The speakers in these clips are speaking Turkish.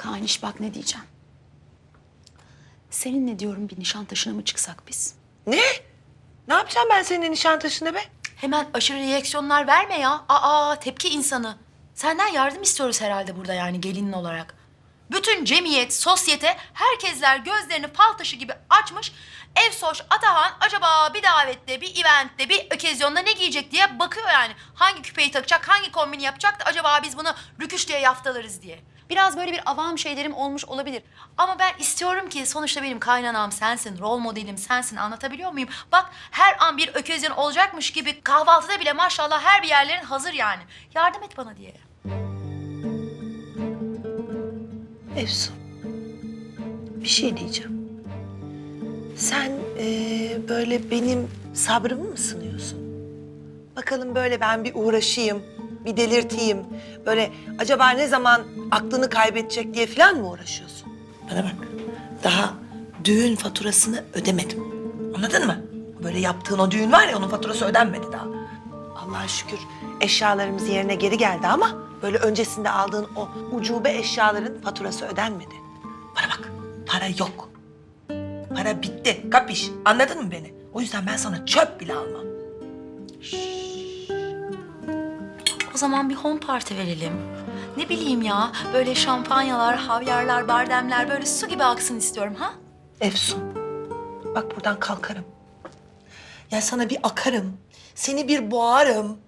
Kaniş bak ne diyeceğim. Seninle diyorum bir Nişantaşı'na mı çıksak biz? Ne? Ne yapacağım ben senin Nişantaşı'nda be? Hemen aşırı reaksiyonlar verme ya. Aa tepki insanı. Senden yardım istiyoruz herhalde burada yani gelinin olarak. Bütün cemiyet, sosyete, herkesler gözlerini fal taşı gibi açmış. Efsoş, Atahan acaba bir davette, bir eventte, bir ökezyonda ne giyecek diye bakıyor yani. Hangi küpeyi takacak, hangi kombini yapacak da acaba biz bunu rüküş diye yaftalarız diye. Biraz böyle bir avam şeylerim olmuş olabilir. Ama ben istiyorum ki sonuçta benim kaynanam sensin, rol modelim sensin anlatabiliyor muyum? Bak her an bir ökezyon olacakmış gibi kahvaltıda bile maşallah her bir yerlerin hazır yani. Yardım et bana diye. Efsun. Bir şey diyeceğim. Sen eee, böyle benim sabrımı mı sınıyorsun? Bakalım böyle ben bir uğraşayım, bir delirteyim. Böyle acaba ne zaman aklını kaybedecek diye falan mı uğraşıyorsun? Bana bak. Daha düğün faturasını ödemedim. Anladın mı? Böyle yaptığın o düğün var ya onun faturası ödenmedi daha. Allah'a şükür eşyalarımız yerine geri geldi ama böyle öncesinde aldığın o ucube eşyaların faturası ödenmedi. Bana bak para yok. Para bitti kapiş anladın mı beni? O yüzden ben sana çöp bile almam. O zaman bir home party verelim. Ne bileyim ya böyle şampanyalar, havyarlar, bardemler böyle su gibi aksın istiyorum ha? Efsun bak buradan kalkarım. Ya sana bir akarım. Seni bir boğarım.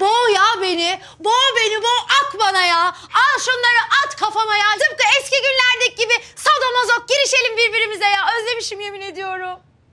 Boğ ya beni, boğ beni, boğ ak bana ya. Al şunları at kafama ya. Tıpkı eski günlerdeki gibi sadomazok girişelim birbirimize ya. Özlemişim yemin ediyorum.